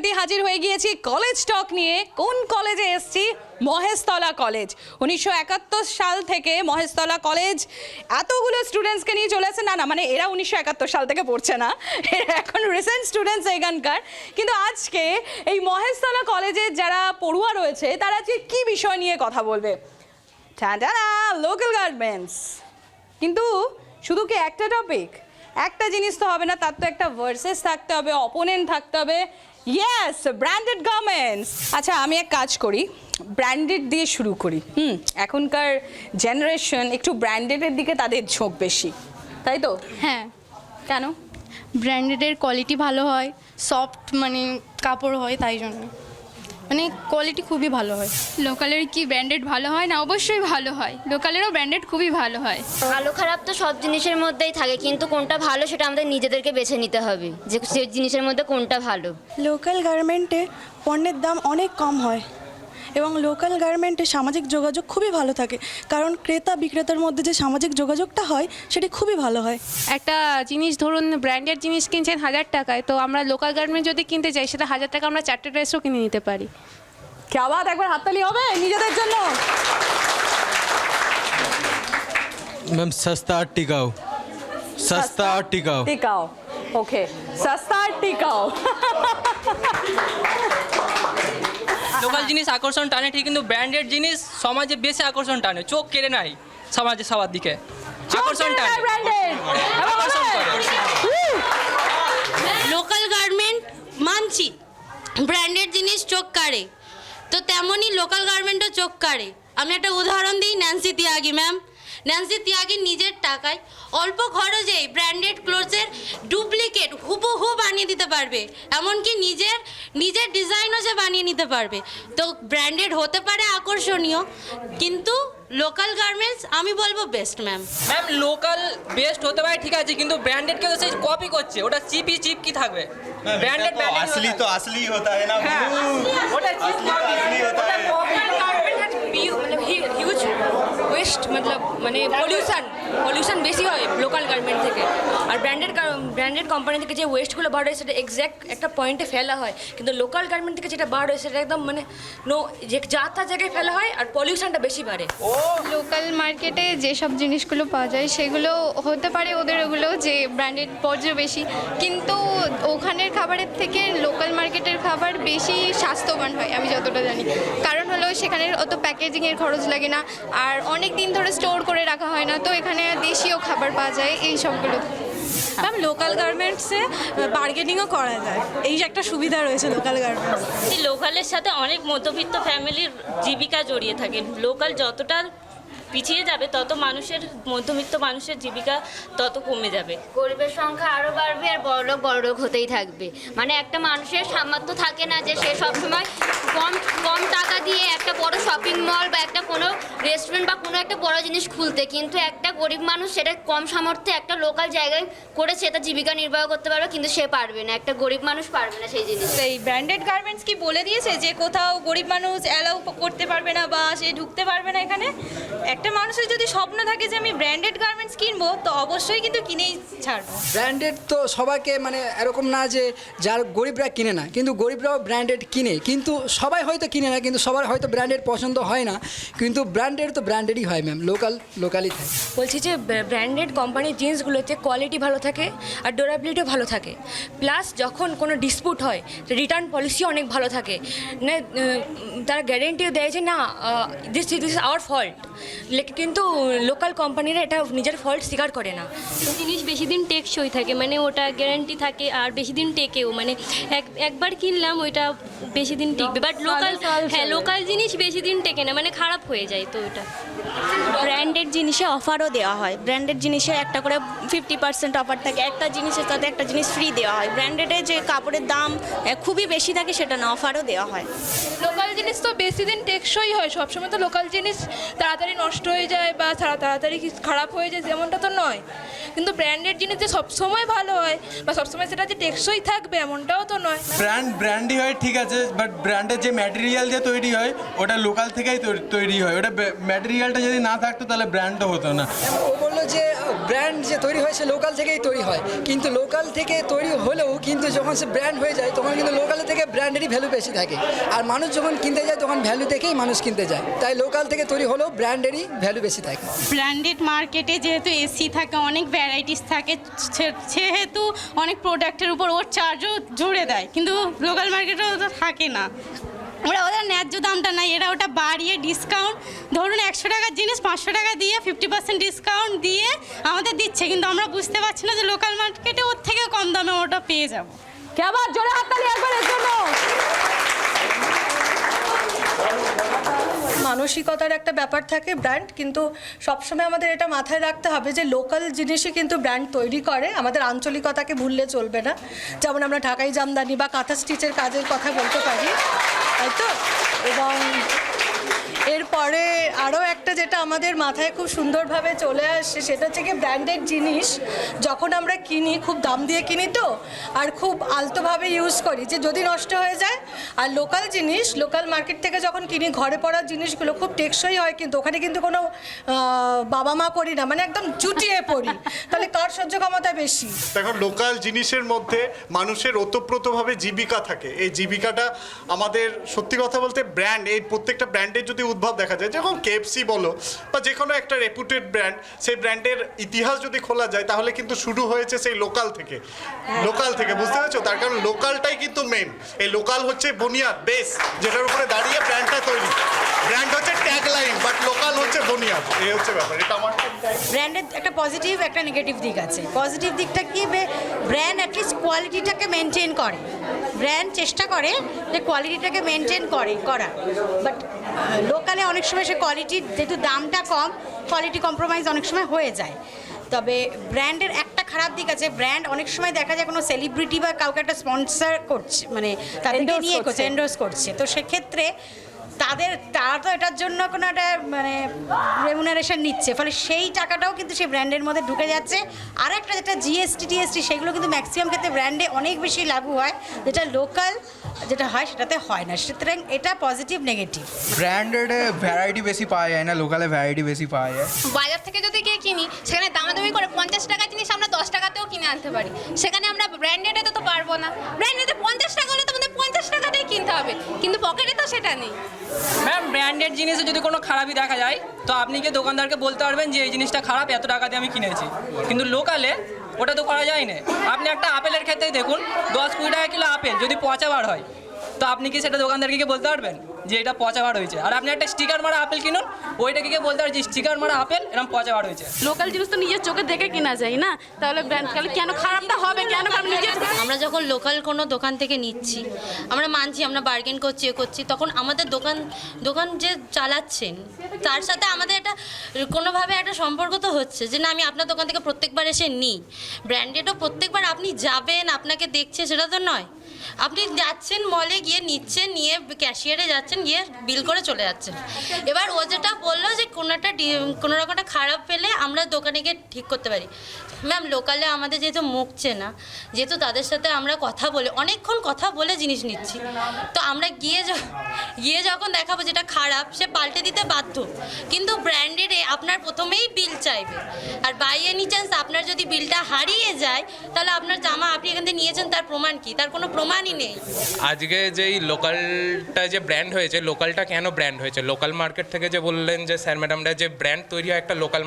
সম্প্রতি হাজির হয়ে গিয়েছি কলেজ টক নিয়ে। কোন কলেজে এসেছি? মহেশতলা কলেজ উনিশশো একাত্তর সাল থেকে মহেশতলা কলেজ এতগুলো স্টুডেন্টসকে নিয়ে চলে আসে না না মানে এরা উনিশশো একাত্তর সাল থেকে পড়ছে না। এরা এখন রিসেন্ট স্টুডেন্টস এখানকার। কিন্তু আজকে এই মহেশতলা কলেজের যারা পড়ুয়া রয়েছে, তারা আজকে কী বিষয় নিয়ে কথা বলবে? লোকাল গার্মেন্টস কিন্তু শুধু কি একটা টপিক একটা জিনিস তো হবে না, তার তো একটা ভার্সেস থাকতে হবে অপোনেন্ট থাকতে হবে। ইয়েস ব্র্যান্ডেড গার্মেন্টস আচ্ছা আমি এক কাজ করি ব্র্যান্ডেড দিয়ে শুরু করি, হুম? এখনকার জেনারেশন একটু ব্র্যান্ডেডের দিকে তাদের ঝোঁক বেশি, তাই তো? হ্যাঁ কেন? ব্র্যান্ডেডের কোয়ালিটি ভালো হয় সফট মানে কাপড় হয়, তাই জন্য। মানে কোয়ালিটি খুবই ভালো হয়। লোকালের কি ব্র্যান্ডেড ভালো হয়? না অবশ্যই ভালো হয়। লোকালেরও ব্র্যান্ডেড খুবই ভালো হয়। ভালো খারাপ তো সব জিনিসের মধ্যেই থাকে কিন্তু কোনটা ভালো সেটা আমাদের নিজেদেরকে বেছে নিতে হবে যে সে জিনিসের মধ্যে কোনটা ভালো। লোকাল গার্মেন্টে পণ্যের দাম অনেক কম হয়। এবং লোকাল গার্মেন্টে সামাজিক যোগাযোগ খুবই ভালো থাকে। কারণ ক্রেতা বিক্রেতার মধ্যে যে সামাজিক যোগাযোগটা হয় সেটি খুবই ভালো হয়। একটা জিনিস ধরুন ব্র্যান্ডেড জিনিস কিনছেন হাজার টাকায় তো আমরা লোকাল গার্মেন্ট যদি কিনতে যাই সেটা হাজার টাকা আমরা চারটে ড্রেসও কিনে নিতে পারি। খাওয়া একবার হাততালি হবে? নিজেদের জন্য। ম্যাম সস্তা আর টিকাও। সস্তা আর টিকাও। টিকাও। ওকে সস্তা আর টিকাও। লোকাল জিনিস আকর্ষণ টানে ঠিক কিন্তু ব্র্যান্ডেড জিনিস সমাজে বেশি আকর্ষণ টানে চোখ কেড়ে নেয় সমাজে সবার দিকে। আকর্ষণ টানে। আকর্ষণ লোকাল গার্মেন্ট মানছি ব্র্যান্ডেড জিনিস চোখ কাড়ে। তো তেমনই লোকাল গার্মেন্টও চোখ কাড়ে। আমি একটা উদাহরণ দিই Nancy Tyagi ma'am Nancy Tyagi নিজের টাকায় অল্প খরচেই ব্র্যান্ডেড ক্লোথসের নিজের হুবহু বানিয়ে দিতে পারবে। এমনকি নিজের নিজের ডিজাইনও যে বানিয়ে নিতে পারবে। তো ব্র্যান্ডেড হতে পারে আকর্ষণীয় কিন্তু লোকাল গার্মেন্টস আমি বলব best ma'am ma'am local best হতে পারে ঠিক আছে কিন্তু ব্র্যান্ডেড কেউ সেই কপি করছে। ওটা চিপই চিপ কি থাকবে? ব্র্যান্ডেড হ্যাঁ, আসলি তো আসলি হতা হয় না ওটা চিপ আসলি হতা ওয়েস্ট মতলব মানে পলিউশন পলিউশন বেশি হয় লোকাল গার্মেন্ট থেকে আর ব্র্যান্ডেড ব্র্যান্ডেড কোম্পানি থেকে যে ওয়েস্টগুলো বার হয় সেটা এক্স্যাক্ট একটা পয়েন্টে ফেলা হয়। কিন্তু লোকাল গার্মেন্ট থেকে যেটা বার হয় সেটা একদম মানে নো যে যা তা জায়গায় ফেলা হয় আর পলিউশনটা বেশি বাড়ে। লোকাল মার্কেটে যেসব জিনিসগুলো পাওয়া যায়, সেগুলো হতে পারে ওদের ওগুলো যে ব্র্যান্ডেড পর্যায়ে বেশি। কিন্তু ওখানের খাবারের থেকে লোকাল মার্কেটের খাবার বেশি স্বাস্থ্যবান হয়, আমি যতটা জানি। কারণ হলো সেখানের অত প্যাকেজিংয়ের খরচ লাগে না। আর অনেক দিন ধরে স্টোর করে রাখা হয় না তো এখানে দেশীয় খাবার পাওয়া যায় এই সবগুলো। ম্যাম লোকাল গার্মেন্টসে বার্গেনিংও করা যায়। এই যে একটা সুবিধা রয়েছে লোকাল গার্মেন্টস লোকালের সাথে অনেক মধ্যবিত্ত ফ্যামিলির জীবিকা জড়িয়ে থাকে লোকাল যতটা পিছিয়ে যাবে তত মানুষের মধ্যবিত্ত মানুষের জীবিকা তত কমে যাবে। গরিবের সংখ্যা আরও বাড়বে আর বড়লোক বড়লোক হতেই থাকবে। মানে একটা মানুষের সামর্থ্য থাকে না যে সে সবসময় কম কম টাকা দিয়ে একটা বড় শপিং মল বা একটা কোনো রেস্টুরেন্ট বা কোনো একটা বড় জিনিস খুলতে কিন্তু একটা গরিব মানুষ সেটা কম সামর্থ্যে একটা লোকাল জায়গায় করে সে তার জীবিকা নির্বাহ করতে পারবে কিন্তু সে পারবে না। একটা গরিব মানুষ পারবে না সেই জিনিস। এই ব্র্যান্ডেড গার্মেন্টস কি বলে দিয়েছে যে কোথাও গরিব মানুষ অ্যালাউ করতে পারবে না বা সে ঢুকতে পারবে না এখানে? একটা মানুষের যদি স্বপ্ন থাকে যে আমি ব্র্যান্ডেড গার্মেন্টস কিনবো তো অবশ্যই কিন্তু কিনেই ছাড়বো। ব্র্যান্ডেড তো সবাইকে মানে এরকম না যে যার গরিবরা কিনে না কিন্তু গরিবরাও ব্র্যান্ডেড কিনে। কিন্তু সবাই হয়তো কিনে না কিন্তু সবার হয়তো ব্র্যান্ডেড পছন্দ হয় না। কিন্তু ব্র্যান্ডেড তো ব্র্যান্ডেডই হয় ম্যাম লোকাল লোকালই থাকে। বলছি যে ব্র্যান্ডেড কোম্পানির জিন্সগুলোতে কোয়ালিটি ভালো থাকে আর ডোরাবিলিটিও ভালো থাকে। প্লাস যখন কোনো ডিসপুট হয় রিটার্ন পলিসি অনেক ভালো থাকে। না তারা গ্যারেন্টিও দেয় যে না this this is our fault কিন্তু লোকাল কোম্পানিরা এটা নিজের ফল্ট স্বীকার করে না। জিনিস বেশি দিন টেকসই থাকে মানে ওটা গ্যারান্টি থাকে আর বেশি দিন টেকেও মানে এক একবার কিনলাম ওইটা বেশি দিন টিকবে। বাট লোকাল হ্যাঁ লোকাল জিনিস বেশি দিন টেকে না মানে খারাপ হয়ে যায় তো ওটা। ব্র্যান্ডেড জিনিসে অফারও দেওয়া হয়। ব্র্যান্ডেড জিনিসে একটা করে ফিফটি পার্সেন্ট অফার থাকে। একটা জিনিসের সাথে একটা জিনিস ফ্রি দেওয়া হয়। ব্র্যান্ডেডে যে কাপড়ের দাম খুবই বেশি থাকে সেটা না অফারও দেওয়া হয়। লোকাল জিনিস তো বেশি দিন টেকসই হয়। সবসময় তো লোকাল জিনিস তাড়াতাড়ি নষ্ট হয়ে যায় বা তাড়া- তাড়াতাড়ি খারাপ হয়ে যায় তেমনটা তো নয়। কিন্তু ব্র্যান্ডেড জিনিস যে সবসময় ভালো হয় বা সবসময় সেটা যে টেকসই থাকবে এমনটাও তো নয়। ব্র্যান্ড ব্র্যান্ডই হয় ঠিক আছে বাট ব্র্যান্ডের যে ম্যাটেরিয়াল দিয়ে তৈরি হয় ওটা লোকাল থেকেই তৈরি- তৈরি হয়। ওটা ম্যাটেরিয়ালটা যদি না থাকতো তাহলে ব্র্যান্ডও হতো না। ও বলল যে ব্র্যান্ড যে তৈরি হয় সে লোকাল থেকেই তৈরি হয়। কিন্তু লোকাল থেকে তৈরি হলেও কিন্তু যখন সে ব্র্যান্ড হয়ে যায় তখন কিন্তু লোকাল থেকে ব্র্যান্ডেরই ভ্যালু বেশি থাকে। আর মানুষ যখন কিনতে যায় তখন ভ্যালু দেখেই মানুষ কিনতে যায়। তাই লোকাল থেকে তৈরি হলেও ব্র্যান্ডেরই ভ্যালু বেশি থাকে। ব্র্যান্ডেড মার্কেটে যেহেতু এসি থাকে অনেক ভ্যারাইটিস থাকে সে- সেহেতু অনেক প্রোডাক্টের উপর ওর চার্জও জুড়ে দেয়। কিন্তু লোকাল মার্কেটেও ওটা থাকে না। ওরা ওদের ন্যায্য দামটা নাই, এরা ওটা বাড়িয়ে ডিসকাউন্ট ধরুন একশো টাকার জিনিস পাঁচশো টাকা দিয়ে ফিফটি পার্সেন্ট ডিসকাউন্ট দিয়ে আমাদের দিচ্ছে, কিন্তু আমরা বুঝতে পারছি না যে লোকাল মার্কেটে ওর থেকে কম দামে ওটা পেয়ে যাব। কে আবার জোরে হাততালি একবার এর জন্য? মানসিকতার একটা ব্যাপার থাকে ব্র্যান্ড কিন্তু সবসময় আমাদের এটা মাথায় রাখতে হবে যে লোকাল জিনিসই কিন্তু ব্র্যান্ড তৈরি করে, আমাদের আঞ্চলিকতাকে ভুললে চলবে না। যেমন আমরা ঢাকাই জামদানি বা কাঁথা স্টিচের কাজের কথা বলতে পারি, তাই তো? এবং এরপরে আরও একটা যেটা আমাদের মাথায় খুব সুন্দরভাবে চলে আসছে সেটা হচ্ছে কি ব্র্যান্ডেড জিনিস যখন আমরা কিনি, খুব দাম দিয়ে কিনি তো, আর খুব আলতোভাবে ইউজ করি, যে যদি নষ্ট হয়ে যায়, আর লোকাল জিনিস লোকাল মার্কেট থেকে যখন কিনি, ঘরে পড়ার জিনিসগুলো খুব টেকসই হয় কিন্তু, ওখানে কিন্তু কোনো বাবা মা করি না মানে একদম জুটিয়ে পড়ি, তাহলে কার সহ্য ক্ষমতা বেশি? দেখো লোকাল জিনিসের মধ্যে মানুষের ওতপ্রোতভাবে জীবিকা থাকে, এই জীবিকাটা আমাদের সত্যি কথা বলতে ব্র্যান্ড এই প্রত্যেকটা ব্র্যান্ডের যদি উদ্ভব দেখা যায়। যেমন কেএফসি বলো, বা যে কোনো একটা রেপুটেড ব্র্যান্ড সেই ব্র্যান্ডের ইতিহাস যদি খোলা যায়, তাহলে কিন্তু শুরু হয়েছে সেই লোকাল থেকে। লোকাল থেকে, বুঝতে পেরেছ? তার কারণ লোকালটাই কিন্তু মেন এই লোকাল হচ্ছে বুনিয়াদ বেস যেটার উপরে দাঁড়িয়ে ব্র্যান্ডটা তৈরি। ব্র্যান্ড হচ্ছে ট্যাগ লাইন বাট লোকাল হচ্ছে বুনিয়াদ। এই হচ্ছে ব্যাপার। এটা আমার ব্র্যান্ডের একটা পজিটিভ একটা নেগেটিভ দিক আছে। পজিটিভ দিকটা কি? ব্র্যান্ড অ্যাটলিস্ট কোয়ালিটিটাকে মেনটেন করে। ব্র্যান্ড চেষ্টা করে যে কোয়ালিটিটাকে মেনটেন করে করা বাট লোকালে অনেক সময় সে কোয়ালিটির যেহেতু দামটা কম কোয়ালিটি কম্প্রোমাইজ অনেক সময় হয়ে যায়। তবে ব্র্যান্ডের একটা খারাপ দিক আছে ব্র্যান্ড অনেক সময় দেখা যায় কোনো সেলিব্রিটি বা কাউকে একটা স্পন্সর করছে মানে তাদেরকে নিয়ে করছে। এন্ডোর্স করছে। তো সেক্ষেত্রে তাদের, তারা তো এটার জন্য কোনো একটা মানে রেমুনারেশন নিচ্ছে। ফলে সেই টাকাটাও কিন্তু সেই ব্র্যান্ডের মধ্যে ঢুকে যাচ্ছে। আর একটা যেটা জিএসটি টিএসটি সেগুলো কিন্তু ম্যাক্সিমাম ক্ষেত্রে ব্র্যান্ডে অনেক বেশি লাগু হয়, যেটা লোকাল যেটা হয় সেটাতে হয় না। সুতরাং এটা পজিটিভ নেগেটিভ ব্র্যান্ডেডে ভ্যারাইটি বেশি পাওয়া যায় না লোকালে ভ্যারাইটি বেশি পাওয়া যায়। বাজার থেকে যদি গিয়ে কিনি সেখানে দামাদামি করে পঞ্চাশ টাকা জিনিস আমরা দশ টাকাতেও কিনে আনতে পারি। সেখানে আমরা ব্র্যান্ডেডে তো পারব না। ব্র্যান্ডেডে পঞ্চাশ টাকা হলে তো আমাদের পঞ্চাশ টাকাতেই কিনতে হবে। কিন্তু পকেটে তো সেটা নেই। ম্যাম ব্র্যান্ডেড জিনিসে যদি কোনো খারাপই দেখা যায় তো আপনি কি দোকানদারকে বলতে পারবেন যে এই জিনিসটা খারাপ এত টাকা দিয়ে আমি কিনেছি। কিন্তু লোকালে ওটা তো করা যায় না আপনি একটা আপেলের ক্ষেত্রেই দেখুন, দশ কুড়ি টাকা কিলো আপেল, যদি পচা বার হয়, তো আপনি কি সেটা দোকানদারকে বলতে পারবেন? যে এটা পচা বার হয়েছে। আর আপনি একটা স্টিকার মারা আপেল কিনুন ওইটাকে গিয়ে বলতে পারবেন যে স্টিকার মারা আপেল এরকম পচা বার হয়েছে। লোকাল জিনিস তো নিজের চোখে দেখে কেনা যায় না? তাহলে ব্র্যান্ড তাহলে কেন খারাপটা হবে কেন নিজের আমরা যখন লোকাল কোনো দোকান থেকে নিচ্ছি আমরা মানছি আমরা বার্গেন করছি এ করছি তখন আমাদের দোকান দোকান যে চালাচ্ছেন তার সাথে আমাদের একটা কোনোভাবে একটা সম্পর্ক তো হচ্ছে যে না আমি আপনার দোকান থেকে প্রত্যেকবার এসে নিই। ব্র্যান্ডেডও প্রত্যেকবার আপনি যাবেন আপনাকে দেখছে সেটা তো নয়। আপনি যাচ্ছেন মলে গিয়ে নিচ্ছেন নিয়ে ক্যাশিয়ারে যাচ্ছেন গিয়ে বিল করে চলে যাচ্ছে। এবার ও যেটা বলল যে কোনো একটা কোনো রকম একটা খারাপ পেলে আমরা দোকানে গিয়ে ঠিক করতে পারি। ম্যাম, লোকালে আমাদের যেহেতু মুখছে না যেহেতু তাদের সাথে আমরা কথা বলে, অনেকক্ষণ কথা বলে জিনিস নিচ্ছি। তো আমরা গিয়ে গিয়ে যখন দেখাবো যেটা খারাপ, সে পাল্টে দিতে বাধ্য। কিন্তু ব্র্যান্ডেডে আপনার প্রথমেই বিল চাইবে। আর বাই এনি চান্স আপনার যদি বিলটা হারিয়ে যায়, তাহলে আপনার জামা আপনি এখান থেকে নিয়েছেন, তার প্রমাণ কি? তার কোনো প্রমাণই নেই। আজকে যেই লোকালটা যে ব্র্যান্ড হয়েছে লোকালটা কেন ব্র্যান্ড হয়েছে? লোকাল মার্কেট থেকে যে বললেন যে, স্যার ম্যাডামরা যে ব্র্যান্ড তৈরি হয় একটা লোকাল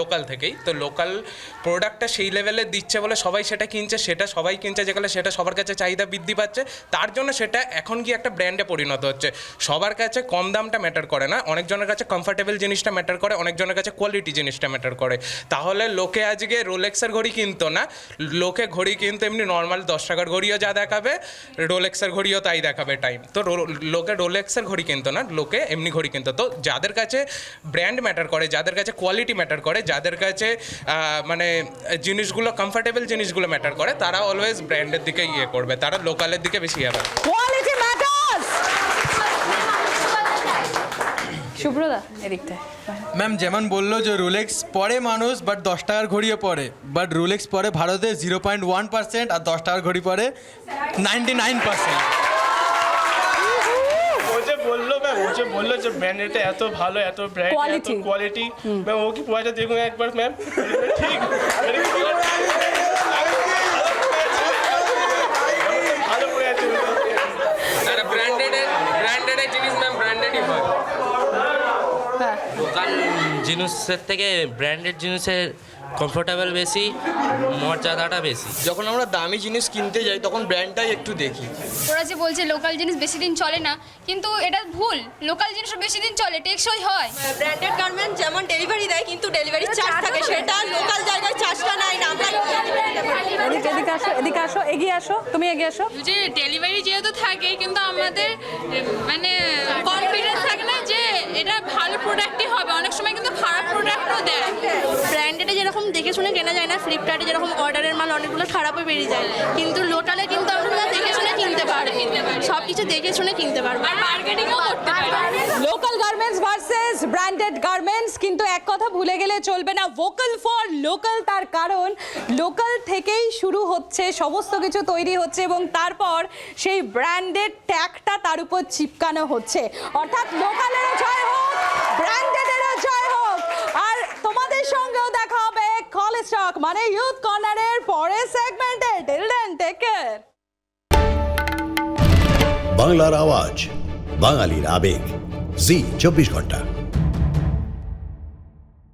লোকাল থেকেই, তো লোকাল প্রোডাক্টটা সেই লেভেলে দিচ্ছে বলে সবাই সেটা কিনছে, সেটা সবাই কিনছে যেগুলো সেটা সবার কাছে চাহিদা বৃদ্ধি পাচ্ছে, তার জন্য সেটা এখন গিয়ে একটা ব্র্যান্ডে পরিণত হচ্ছে। সবার কাছে কম দামটা ম্যাটার করে না, অনেকজনের কাছে কমফর্টেবল জিনিসটা ম্যাটার করে, অনেকজনের কাছে কোয়ালিটি জিনিসটা ম্যাটার করে। তাহলে লোকে আজকে রোলেক্সের ঘড়ি কিনতো না, লোকে ঘড়ি কিনতো এমনি নর্মাল দশ টাকার ঘড়িও যা দেখাবে রোলেক্সের ঘড়িও তাই দেখাবে টাইম তো লোকে রোলেক্সের ঘড়ি কিনতো না লোকে এমনি ঘড়ি কিনতো। তো যাদের কাছে ব্র্যান্ড ম্যাটার করে যাদের কাছে কোয়ালিটি ম্যাটার করে যাদের কাছে মানে জিনিসগুলো কমফর্টেবল জিনিসগুলো ম্যাটার করে তারা অলওয়েজ ব্র্যান্ডের দিকে ইয়ে করবে। তারা লোকালের দিকে বেশি কোয়ালিটি ম্যাটার্স এদিকটায় ম্যাম যেমন বলল যে রুলেক্স পরে মানুষ বাট দশ টাকার ঘড়িও পরে। বাট রুলেক্স পরে ভারতে জিরো পয়েন্ট ওয়ান পার্সেন্ট আর দশ টাকার ঘড়ি পরে নাইনটি নাইন পার্সেন্ট ও যে বলল ম্যাম ও যে বলল যে ব্র্যান্ডেডটা এত ভালো এত ব্র্যান্ড এত Quality. কোয়ালিটি ম্যাম ও কি পয়সা দেখুন একবার ম্যাম? ঠিক। ভালো আছে। আর জিনিস ম্যাম ব্র্যান্ডেডই হয়। লোকাল জিনিসের থেকে ব্র্যান্ডেড জিনিসের কমফোর্টেবল বেশি মর্যাদাটা বেশি। যখন আমরা দামি জিনিস কিনতে যাই তখন ব্র্যান্ডটাই একটু দেখি। ওরা যে বলছে লোকাল জিনিস বেশি দিন চলে না কিন্তু এটা ভুল। লোকাল জিনিসও বেশি দিন চলে টেকসই হয়। ব্র্যান্ডেড গার্মেন্ট যেমন ডেলিভারি দেয় কিন্তু ডেলিভারি চার্জ থাকে সেটা লোকাল জায়গায় চার্জটা নাই না আমরা এদিকে এদিকে আসো এদিকে আসো এগিয়ে আসো তুমি এগিয়ে আসো। যে ডেলিভারি যেহেতু থাকে কিন্তু আমাদের মানে কনফিডেন্স থাকে না যে এটা ভালো প্রোডাক্টই হবে। অনেক সময় কিন্তু খারাপ প্রোডাক্টও দেয়। ব্র্যান্ডেডে যেরকম দেখে শুনে কেনা যায় না ফ্লিপকার্টে যেরকম অর্ডারের মাল অনেকগুলো খারাপও বেরিয়ে যায়। কিন্তু লোকালে কিন্তু আমরা দেখে শুনে কিনতে পারব। সব কিছু দেখে শুনে কিনতে পারব। আর মার্কেটিংও করতে পারি local garments versus branded garments কিন্তু এক কথা ভুলে গেলে চলবে না। ভোকাল ফর লোকাল তার কারণ লোকাল থেকেই শুরু হচ্ছে, সমস্ত কিছু তৈরি হচ্ছে এবং তারপর সেই ব্র্যান্ডেড তার উপর চিপকানো হচ্ছে। অর্থাৎ লোকালেরও জয় হোক ব্র্যান্ডেডেরও জয় হোক। আর তোমাদের সঙ্গেও দেখা হবে কলেজ স্টক মানে ইউথ কর্নারের পরের সেগমেন্টে টিল দেন টেক কেয়ার বাংলার আওয়াজ, বাঙালির আবেগ। জি, চব্বিশ ঘণ্টা।